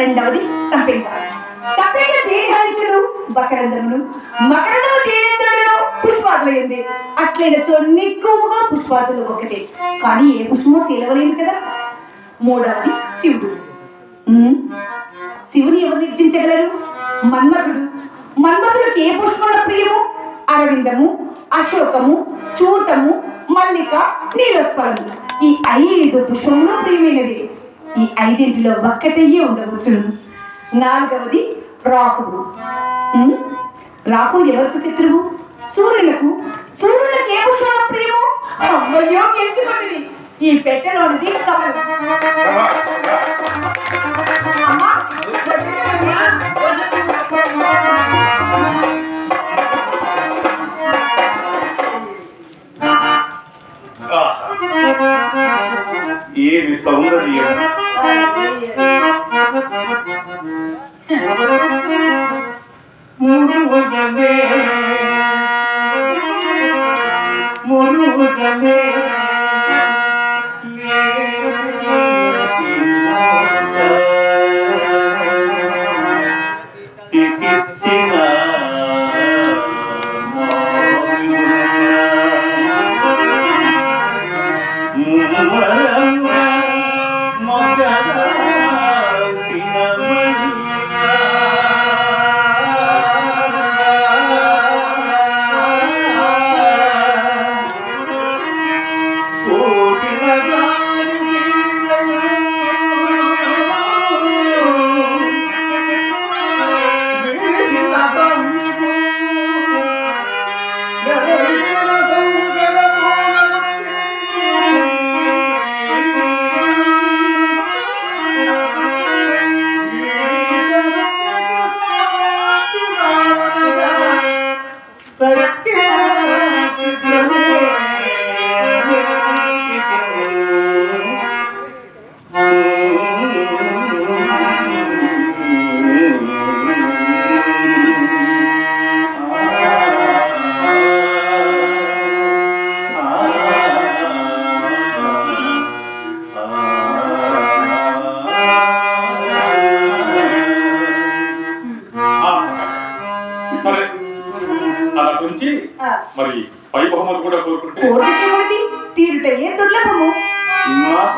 రెండవది సంపెంగ సంపెంగ దేని హరించును మకరందమును మకరందము తేనెందులను పుష్పాదులైంది అట్లైనచో నిక్కువగా పుష్పాదులు ఒకటే. కానీ ఏ పుష్పమో తేలవలేదు కదా. మూడవది శివుడు. శివుని ఎవరు నిర్జించగలరు మన్మథుడు. మన్మథుడికి ఏ పుష్పముల ప్రియము? అరవిందము అశోకము చూతము మల్లిక నీలోత్పలము. ఈ ఐదు పుష్పములు ప్రియమైనది. ఈ ఐదింటిలో ఒక్కటయ్యే ఉండవచ్చును నాలుగవది రాహువు. రాకు రాహు ఎవరికి శత్రువు? సూర్యులకు. సూర్యులకు ఏ పుష్పముల ప్రియము? అమ్మయ్యో గెలిచిపోతుంది ఈ పెట్టెలోనిది కమలం. গুরু জনে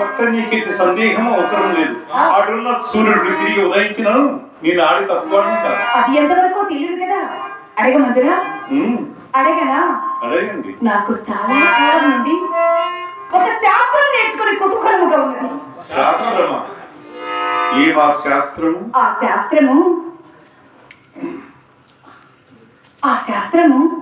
పట్ల నీకు సందేహం అవసరం లేదు. ఆడున్న సూర్యుడు తిరిగి ఉదయించిన నేను ఆడి తక్కువ. అది ఎంతవరకు తెలియదు కదా? అడగమందురా అడగనా? అడగండి. నాకు చాలా కాలం నుండి ఒక శాస్త్రం నేర్చుకుని కుతూహలముగా ఉన్నది. శాస్త్రమా? ఏ మా శాస్త్రము? ఆ శాస్త్రము. ఆ శాస్త్రము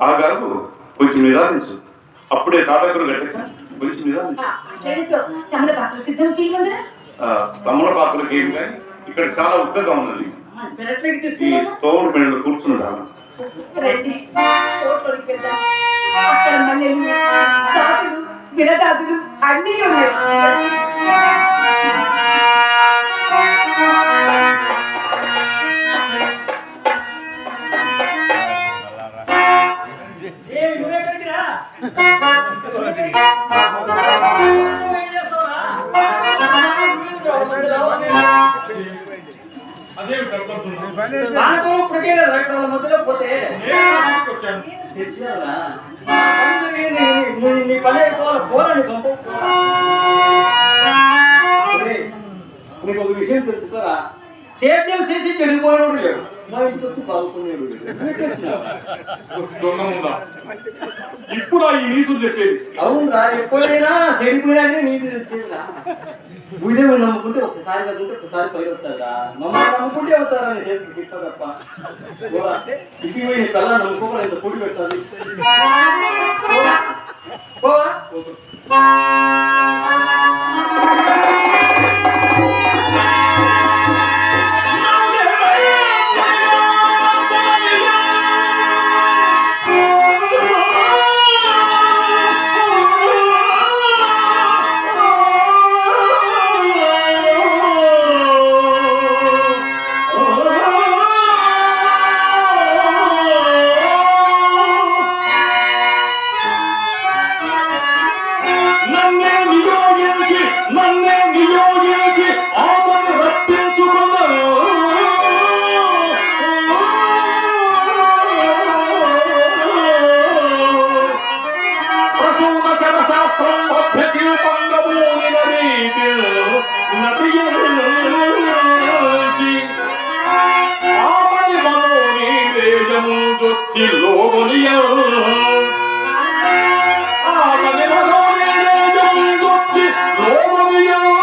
ఆ గారు కొంచెం నిదానించు. అప్పుడే తాటకులు గట్టక కొంచెం నిదానించు. తమలపాకులకి ఏం కానీ ఇక్కడ చాలా ఉక్కగా ఉన్నది. ఈ తోడు కూర్చున్నదాను మల్లెలు చాటులు విరదాదులు అన్నీ ఉన్నాయి. నీ- పనే పని పంపు నీకు ఒక విషయం తెలుసుకోరా సేద్యం చేసి చెడిపోయినోడు లేడు. మా ఇంట్లో ముందా. ఇప్పుడు ఈ నీతులు చెప్పేది. అవునరా ఎప్పుడైనా చెడిపోయినాకనే నీది తెచ్చేదా భూదేవి నమ్ముకుంటే ఒకసారి కలుగుంటే ఒకసారి పై వస్తారా మమ్మల్ని నమ్ముకుంటే అవుతారా నీ చేతికి తిప్ప. తప్ప. ఇంటికి పోయి నీ పిల్ల నమ్ముకోవాలి ఇంత పొడి పెట్టాలి. పోవా Over the Euro!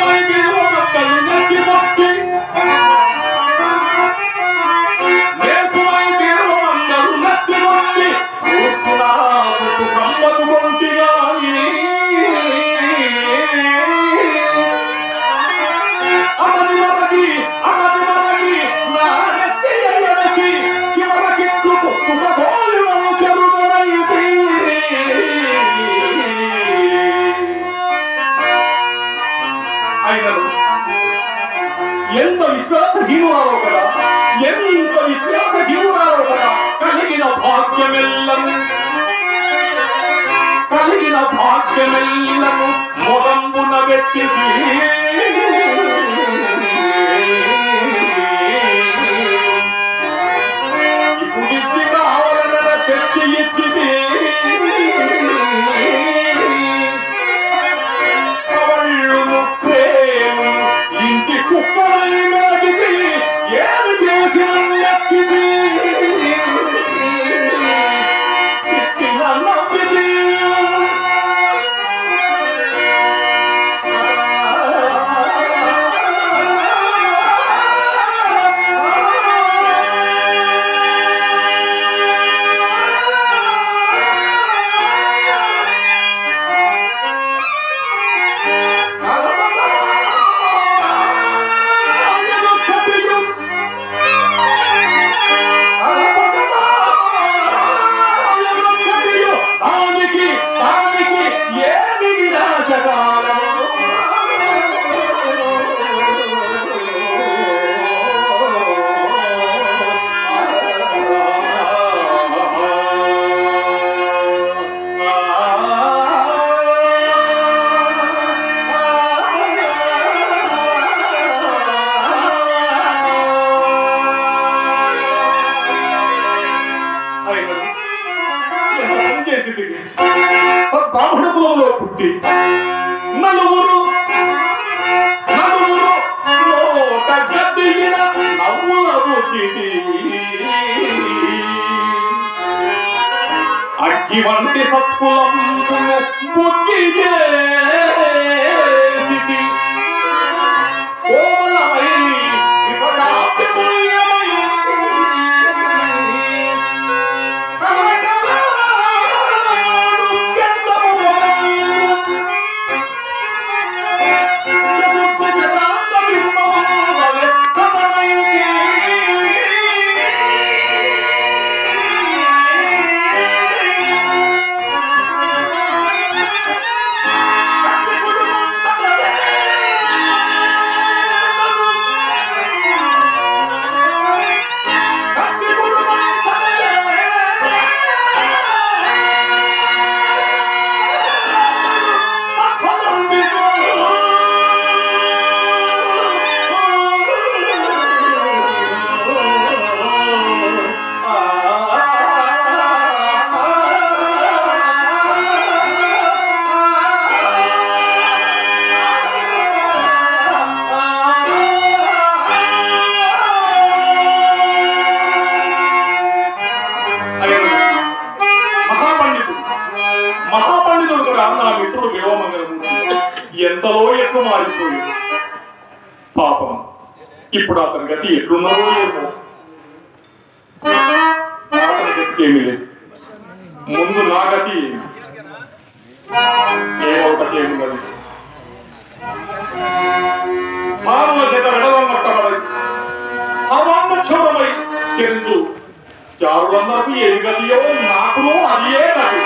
Aleluia! ವಿಶ್ವಾಸಹೀನವಾದ ಎಂತ ವಿಶ್ವಾಸಹೀನವಾದ కలిగిన భాగ్యమెల్లను. కలిగిన భాగ్యమెల్లను. మొదంబున వెట్టి మిగిలిన నవ్వులను అగ్గి వంటి సత్కులం బుక్కి ఇప్పుడు అతని గతి ఎట్లున్నారో ఏమో. అతని గతికి ఏమీ లేదు. ముందు నా గతి ఏమొకటి ఏమున్నది సారుల చేత విడవమట్టబడి సర్వాంగ క్షోభమై చెందు. చారులందరకు ఏమి గతియో నాకును అదే గతి